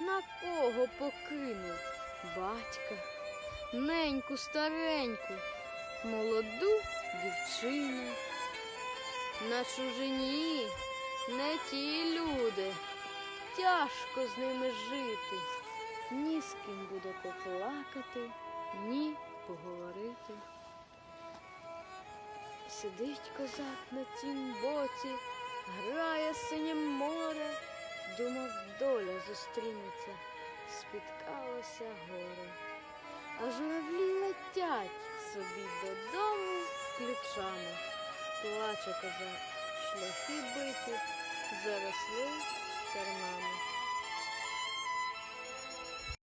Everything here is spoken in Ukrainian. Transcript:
на кого покинув батька, неньку стареньку, молоду дівчину. На чужині не ті люди, тяжко з ними жити, ні з ким буде поплакати, ні поговорити. Сидить козак на тім боці, доля зустрінеться, спіткалося горе. А журавлі летять собі додому ключами. Плаче козак, шляхи биті, заросли тернами.